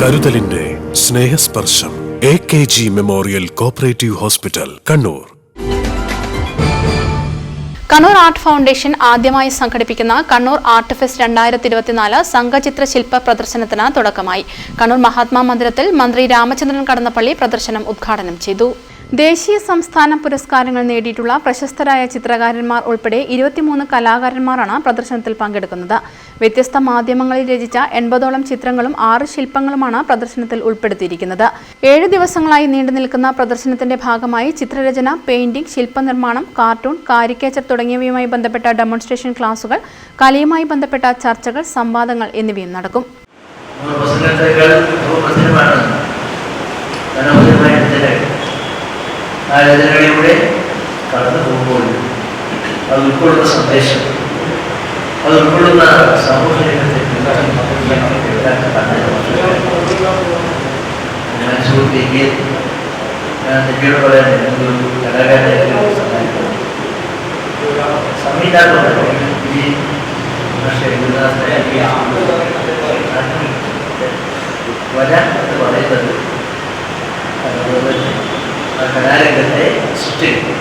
കരുതലിന്റെ Snehasparsham. A K G memorial cooperative hospital Kannur. Kannur art foundation ആദ്യമായി സംഘടിപ്പിക്കുന്ന Kannur art fest രണ്ടായിരത്തി ഇരുപത്തിനാല് സംഘചിത്ര ശില്പ പ്രദർശനത്തിന് തുടക്കമായി. കണ്ണൂർ മഹാത്മാ മന്ദിരത്തിൽ മന്ത്രി രാമചന്ദ്രൻ കടന്നപ്പള്ളി പ്രദർശനം ഉദ്ഘാടനം ചെയ്തു. ദേശീയ സംസ്ഥാന പുരസ്കാരങ്ങൾ നേടിയിട്ടുള്ള പ്രശസ്തരായ ചിത്രകാരന്മാർ ഉൾപ്പെടെ ഇരുപത്തിമൂന്ന് കലാകാരന്മാരാണ് പ്രദർശനത്തിൽ പങ്കെടുക്കുന്നത്. വ്യത്യസ്ത മാധ്യമങ്ങളിൽ രചിച്ച എൺപതോളം ചിത്രങ്ങളും ആറ് ശില്പങ്ങളുമാണ് പ്രദർശനത്തിൽ ഉൾപ്പെടുത്തിയിരിക്കുന്നത്. ഏഴ് ദിവസങ്ങളായി നീണ്ടു നിൽക്കുന്ന പ്രദർശനത്തിന്റെ ഭാഗമായി ചിത്രരചന പെയിന്റിംഗ് ശില്പനിർമ്മാണം കാർട്ടൂൺ കാരിക്കേച്ചർ തുടങ്ങിയവയുമായി ബന്ധപ്പെട്ട ഡെമോൺസ്ട്രേഷൻ ക്ലാസുകൾ കലയുമായി ബന്ധപ്പെട്ട ചർച്ചകൾ സംവാദങ്ങൾ എന്നിവയും നടക്കും. ആ രചനകളിലൂടെ കടന്നു പോകുമ്പോൾ അത് ഉൾക്കൊള്ളുന്ന സന്ദേശം അത് ഉൾക്കൊള്ളുന്ന സാമൂഹ്യ ഞാൻ സുഹൃത്തേക്ക് ഞാൻ തെറ്റിയോട് പറയാൻ ഒരു കലാകാരനായിട്ട് സംവിധാനം ഈ പക്ഷേ വരാൻ സൃഷ്ടിക്കും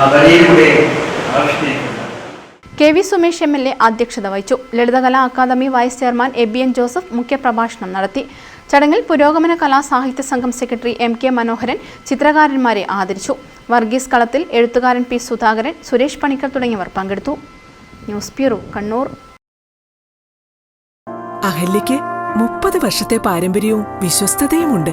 ആ വഴിയിലൂടെ K V Sumesh M L A അധ്യക്ഷത വഹിച്ചു. Lalithakala academy vice chairman Ebian Joseph മുഖ്യപ്രഭാഷണം നടത്തി. ചടങ്ങിൽ Purogamana Kala Sahitya Sangham secretary M K Manoharan ചിത്രകാരന്മാരെ ആദരിച്ചു. വർഗീസ് കളത്തിൽ എഴുത്തുകാരൻ പി സുധാകരൻ സുരേഷ് പണിക്കർ തുടങ്ങിയവർ പങ്കെടുത്തു. News bureau Kannur. അഹല്യയ്ക്ക് മുപ്പത് വർഷത്തെ പാരമ്പര്യവും വിശ്വസ്തതയുമുണ്ട്.